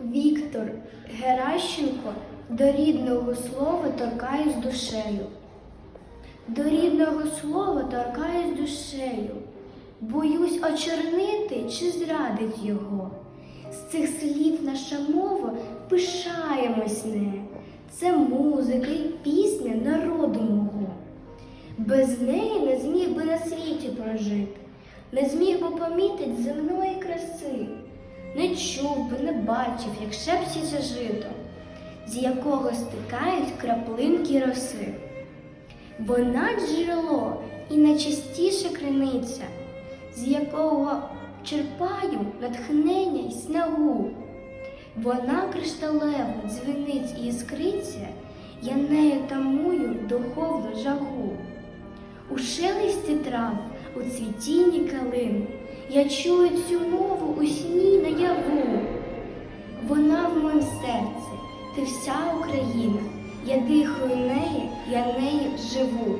Віктор Геращенко до рідного слова торкаюсь душею. До рідного слова торкаюсь душею. Боюсь очорнити чи зрадить його. З цих слів наша мова пишаємось не. Це музика і пісня народу мого. Без неї не зміг би на світі прожити, не зміг би помітить земної краси, не чув би, не бачив, як шепчеться жито, з якого стикають краплинки роси. Вона джерело і найчистіша криниця, з якого черпаю натхнення й снагу. Вона кришталева, дзвенить і іскриться, я нею тамую духовну жагу. У шелесті трав, у цвітінні калини, я чую цю мову у сні наяву. Вона в моєму серці, ти вся Україна, я дихаю нею, я нею живу.